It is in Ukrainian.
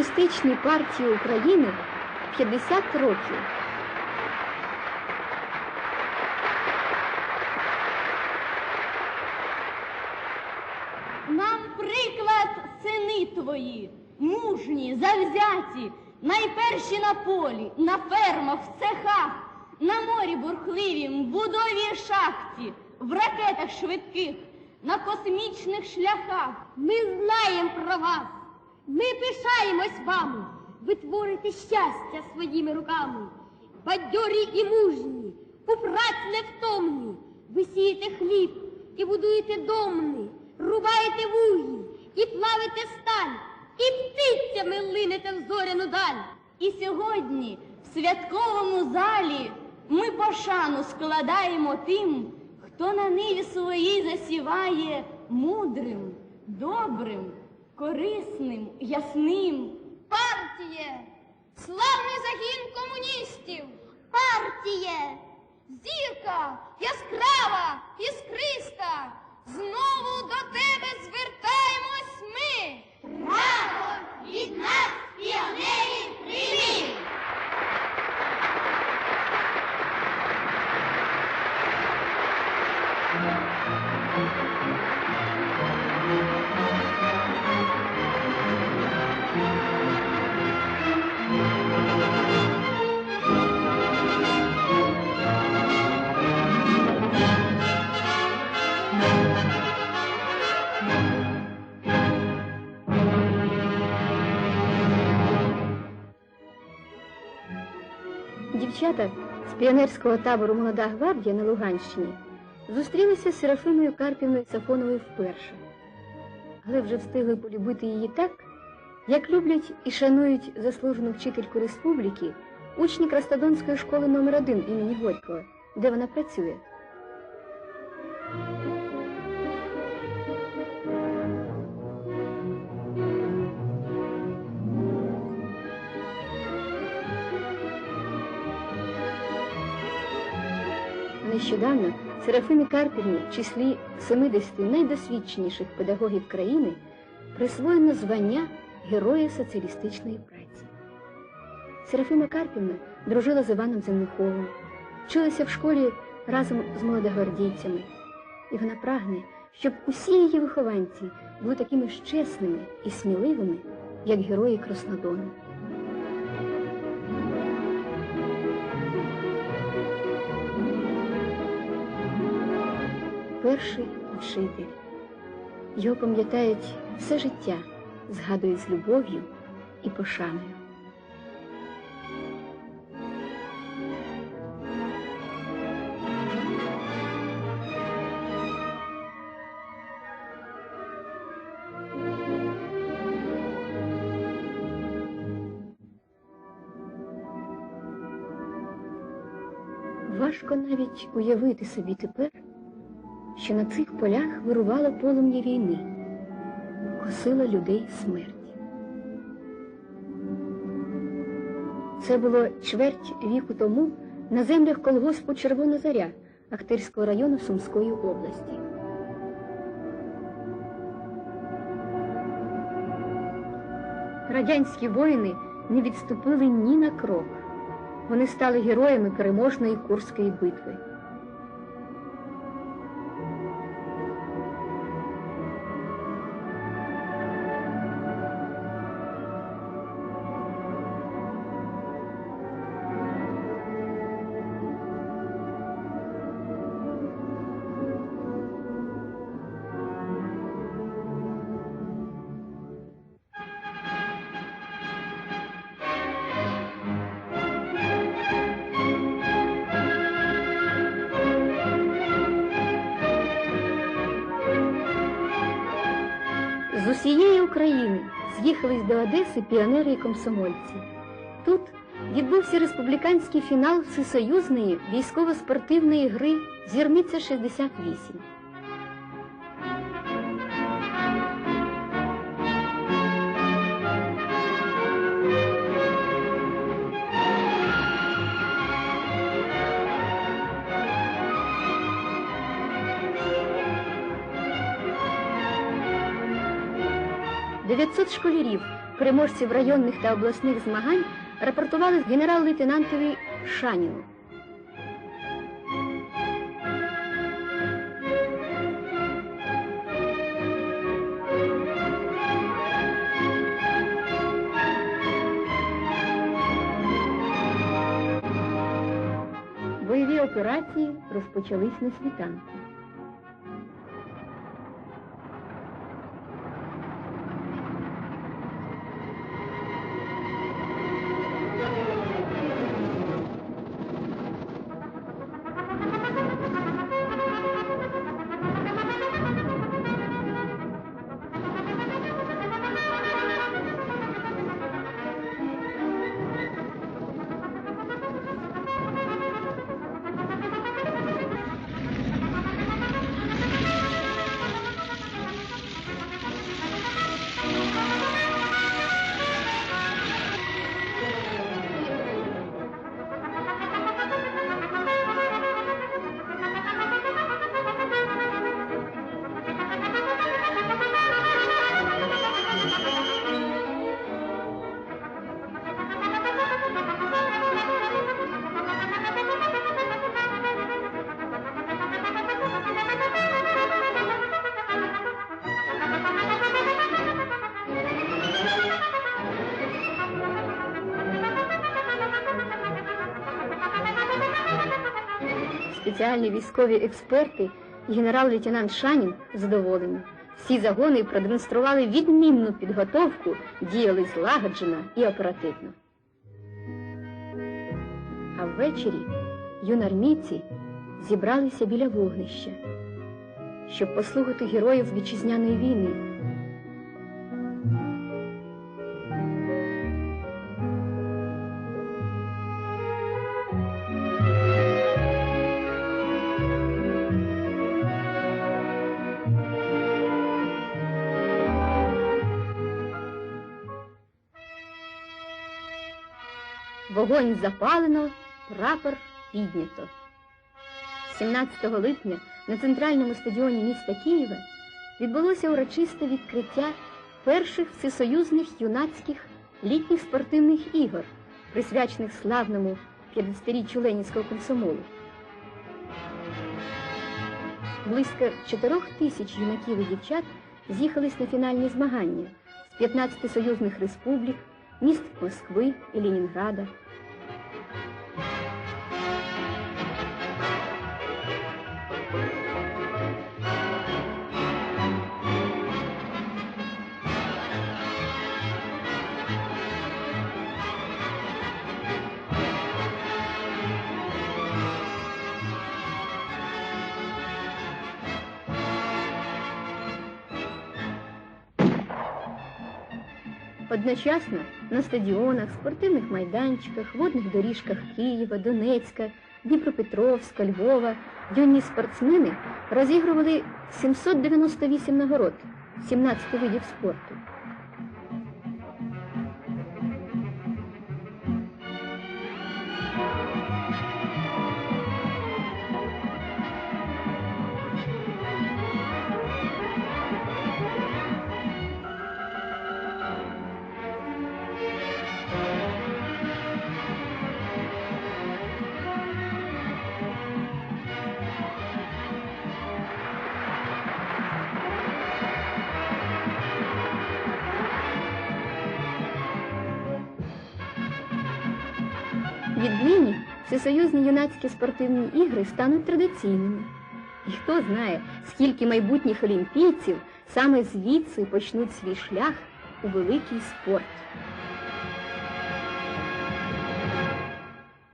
Комуністичній партії України 50 років. Нам приклад сини твої, мужні, завзяті, найперші на полі, на фермах, в цехах, на морі бурхливім, в будові шахті, в ракетах швидких, на космічних шляхах. Ми знаємо про вас. Ми пишаємось вами. Ви творите щастя своїми руками. Бадьорі і мужні, у праці невтомні. Ви сієте хліб і будуєте домни, рубаєте вугіль і плавите сталь, і птицями линете в зоряну даль. І сьогодні в святковому залі ми пошану складаємо тим, хто на ниві своїй засіває мудрим, добрим, корисним, ясним. Партіє! Славний загін комуністів! Партіє! Зірка яскрава, іскриста! Знову до тебе звертаємось ми! Право від нас, Дівчата з піонерського табору Молода гвардія на Луганщині зустрілися з Серафимою Карпівною Сафоновою вперше, але вже встигли полюбити її так, як люблять і шанують заслужену вчительку республіки учні Крастодонської школи номер 1 імені Горького, де вона працює. Нещодавно Серафимі Карпівні в числі 70 найдосвідченіших педагогів країни присвоєно звання Героя соціалістичної праці. Серафима Карпівна дружила з Іваном Земниховим, вчилася в школі разом з молодогвардійцями, і вона прагне, щоб усі її вихованці були такими ж чесними і сміливими, як герої Краснодону. Перший вчитель. Його пам'ятають все життя, згадують з любов'ю і пошаною. Важко навіть уявити собі тепер, що на цих полях вирувало полум'я війни, косила людей смерть. Це було чверть віку тому на землях колгоспу Червона Заря Ахтирського району Сумської області. Радянські воїни не відступили ні на крок. Вони стали героями переможної Курської битви. З усієї України з'їхались до Одеси піонери і комсомольці. Тут відбувся республіканський фінал всесоюзної військово-спортивної гри Зірниця 68. Дев'ятсот школярів, переможців районних та обласних змагань, рапортували генерал-лейтенантові Шаніну. Бойові операції розпочались на світанку. Спеціальні військові експерти генерал-лейтенант Шанін задоволені. Всі загони продемонстрували відмінну підготовку, діяли злагоджено і оперативно. А ввечері юнармійці зібралися біля вогнища, щоб послухати героїв вітчизняної війни. Вогонь запалено, прапор піднято. 17 липня на центральному стадіоні міста Києва відбулося урочисте відкриття перших всесоюзних юнацьких літніх спортивних ігор, присвячених славному 50-річчю Ленінського комсомолу. Близько 4 тисяч юнаків і дівчат з'їхались на фінальні змагання з 15 союзних республік, міст Москвы и Ленінграда. Одночасно на стадіонах, спортивних майданчиках, водних доріжках Києва, Донецька, Дніпропетровська, Львова юні спортсмени розігрували 798 нагород 17 видів спорту. Віднині всесоюзні юнацькі спортивні ігри стануть традиційними. І хто знає, скільки майбутніх олімпійців саме звідси почнуть свій шлях у великий спорт.